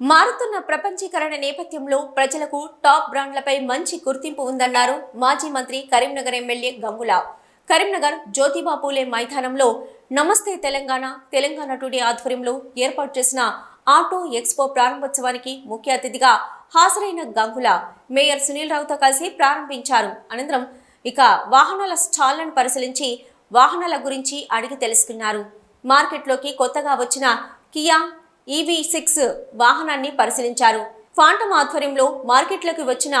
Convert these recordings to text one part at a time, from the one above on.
మారుతున్న ప్రపంచీకరణ నేపథ్యంలో ప్రజలకు టాప్ బ్రాండ్లపై మంచి గుర్తింపు ఉందన్నారు మాజీ మంత్రి కరీంనగర్ ఎమ్మెల్యే గంగులా కరీంనగర్ జ్యోతిబా పూలే మైదానంలో నమస్తే తెలంగాణ తెలంగాణ టుడే ఆధ్వర్యంలో ఏర్పాటు చేసిన ఆటో ఎక్స్పో ప్రారంభోత్సవానికి ముఖ్య అతిథిగా హాజరైన గంగులా మేయర్ సునీల్ రావుతో కలిసి ప్రారంభించారు. అనంతరం ఇక వాహనాల స్టాళ్ళను పరిశీలించి వాహనాల గురించి అడిగి తెలుసుకున్నారు. మార్కెట్లోకి కొత్తగా వచ్చిన కియా ఈవీ సిక్స్ వాహనాన్ని పరిశీలించారు. ఫాంటమ్ ఆధ్వర్యంలో మార్కెట్లోకి వచ్చిన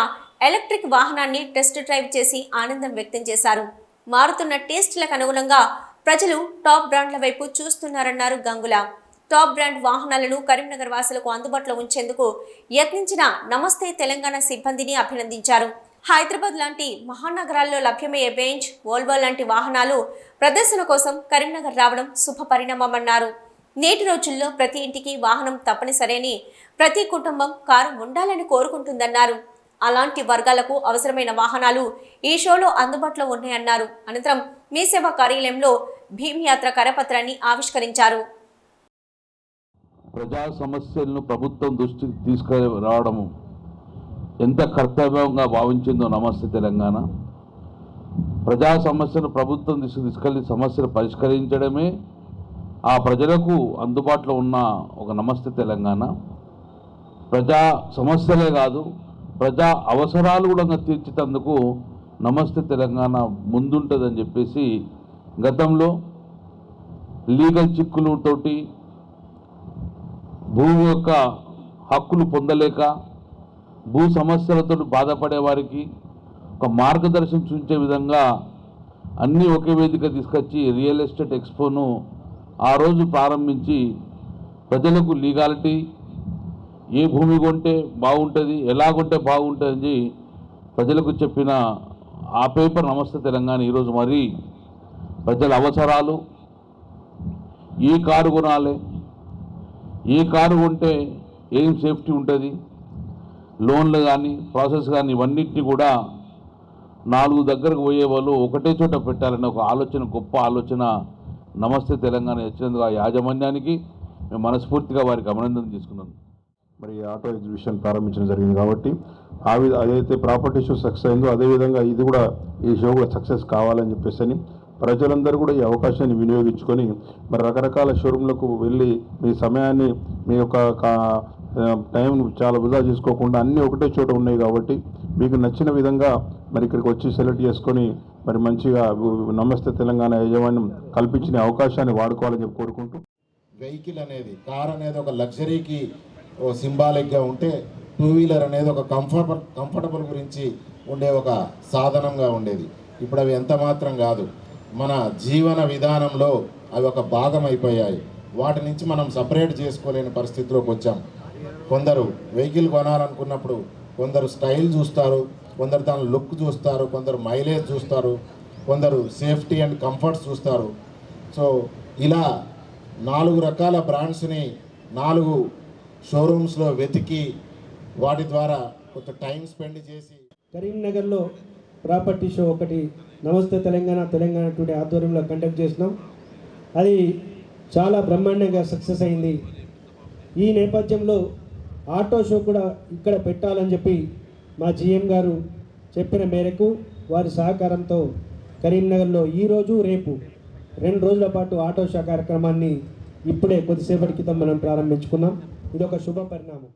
ఎలక్ట్రిక్ వాహనాన్ని టెస్ట్ డ్రైవ్ చేసి ఆనందం వ్యక్తం చేశారు. మారుతున్న టేస్ట్లకు అనుగుణంగా ప్రజలు టాప్ బ్రాండ్ల వైపు చూస్తున్నారన్నారు గంగుల. టాప్ బ్రాండ్ వాహనాలను కరీంనగర్ వాసులకు అందుబాటులో ఉంచేందుకు యత్నించిన నమస్తే తెలంగాణ సిబ్బందిని అభినందించారు. హైదరాబాద్ లాంటి మహానగరాల్లో లభ్యమయ్యే బెంచ్ వోల్వో లాంటి వాహనాలు ప్రదర్శన కోసం కరీంనగర్ రావడం శుభ పరిణామమన్నారు నేటి రోజుల్లో ప్రతి ఇంటికి వాహనం తప్పనిసరి అని ప్రతి కుటుంబం కారు ఉండాలని కోరుకుంటుందన్నారు. అలాంటి వర్గాలకు అవసరమైన వాహనాలు ఈ షోలో అందుబాటులో ఉన్నాయన్నారు. అనంతరం మీ సేవా కార్యాలయంలో భీమ్ యాత్ర కరపత్రాన్ని ఆవిష్కరించారు. ప్రజా సమస్యలను ప్రభుత్వం దృష్టికి తీసుకురావడము ఎంత కర్తవ్యంగా భావించిందో నమస్తే తెలంగాణ. ప్రజా సమస్యను ప్రభుత్వం దృష్టికి తీసుకెళ్ళి సమస్యలు పరిష్కరించడమే ఆ ప్రజలకు అందుబాటులో ఉన్న ఒక నమస్తే తెలంగాణ. ప్రజా సమస్యలే కాదు ప్రజా అవసరాలు కూడా తీర్చేటందుకు నమస్తే తెలంగాణ ముందుంటుందని చెప్పేసి గతంలో లీగల్ చిక్కులతోటి భూమి యొక్క హక్కులు పొందలేక భూ సమస్యలతో బాధపడే వారికి ఒక మార్గదర్శనం చూపించే విధంగా అన్నీ ఒకే వేదిక తీసుకొచ్చి రియల్ ఎస్టేట్ ఎక్స్పోను ఆ రోజు ప్రారంభించి ప్రజలకు లీగాలిటీ ఏ భూమి కొంటే బాగుంటుంది ఎలా కొంటే బాగుంటుంది ప్రజలకు చెప్పిన ఆ పేపర్ నమస్తే తెలంగాణ ఈరోజు మరీ ప్రజల అవసరాలు. ఏ కారు కొనాలి ఏ కారు కొంటే ఏం సేఫ్టీ ఉంటుంది లోన్లు కానీ ప్రాసెస్ కానీ ఇవన్నిటిని కూడా నాలుగు దగ్గరకు పోయే వాళ్ళు ఒకటే చోట పెట్టాలనే ఒక ఆలోచన గొప్ప ఆలోచన నమస్తే తెలంగాణ ఇచ్చినందుకు ఆ యాజమాన్యానికి మేము మనస్ఫూర్తిగా వారికి అభినందన తీసుకున్నాం. మరి ఈ ఆటో ఎగ్జిబిషన్ ప్రారంభించడం జరిగింది కాబట్టి ఆ విధ అదైతే ప్రాపర్టీ షో సక్సెస్ అయిందో అదేవిధంగా ఇది కూడా ఈ షో కూడా సక్సెస్ కావాలని చెప్పేసి అని ప్రజలందరూ కూడా ఈ అవకాశాన్ని వినియోగించుకొని మరి రకరకాల షోరూంలకు వెళ్ళి మీ సమయాన్ని మీ యొక్క కా- టైం చాలా వృధా చేసుకోకుండా అన్నీ ఒకటే చోట ఉన్నాయి కాబట్టి మీకు నచ్చిన విధంగా మరి ఇక్కడికి వచ్చి సెలెక్ట్ చేసుకొని మరి మంచిగా నమస్తే తెలంగాణ యజమాన్యం కల్పించిన అవకాశాన్ని వాడుకోవాలని చెప్పి కోరుకుంటూ. వెహికల్ అనేది కార్ అనేది ఒక లగ్జరీకి ఓ సింబాలిక్గా ఉంటే టూ వీలర్ అనేది ఒక కంఫర్టబుల్ కంఫర్టబుల్ గురించి ఉండే ఒక సాధనంగా ఉండేది. ఇప్పుడు అవి ఎంత మాత్రం కాదు మన జీవన విధానంలో అవి ఒక భాగం అయిపోయాయి వాటి నుంచి మనం సపరేట్ చేసుకోలేని పరిస్థితిలోకి వచ్చాం. కొందరు వెహికల్ కొనాలనుకున్నప్పుడు కొందరు స్టైల్ చూస్తారు కొందరు దాని లుక్ చూస్తారు కొందరు మైలేజ్ చూస్తారు కొందరు సేఫ్టీ అండ్ కంఫర్ట్స్ చూస్తారు. సో ఇలా నాలుగు రకాల బ్రాండ్స్ని నాలుగు షోరూమ్స్లో వెతికి వాటి ద్వారా కొంత టైం స్పెండ్ చేసి కరీంనగర్లో ప్రాపర్టీ షో ఒకటి నమస్తే తెలంగాణ తెలంగాణ టుడే ఆధ్వర్యంలో కండక్ట్ చేసినాం. అది చాలా బ్రహ్మాండంగా సక్సెస్ అయింది. ఈ నేపథ్యంలో ఆటో షో కూడా ఇక్కడ పెట్టాలని చెప్పి మా జిఎం గారు చెప్పిన మేరకు వారి సహకారంతో కరీంనగర్లో ఈరోజు రేపు రెండు రోజుల పాటు ఆటో షో కార్యక్రమాన్ని ఇప్పుడే కొద్దిసేపటి క్రితం మనం ప్రారంభించుకున్నాం ఇది ఒక శుభ పరిణామం.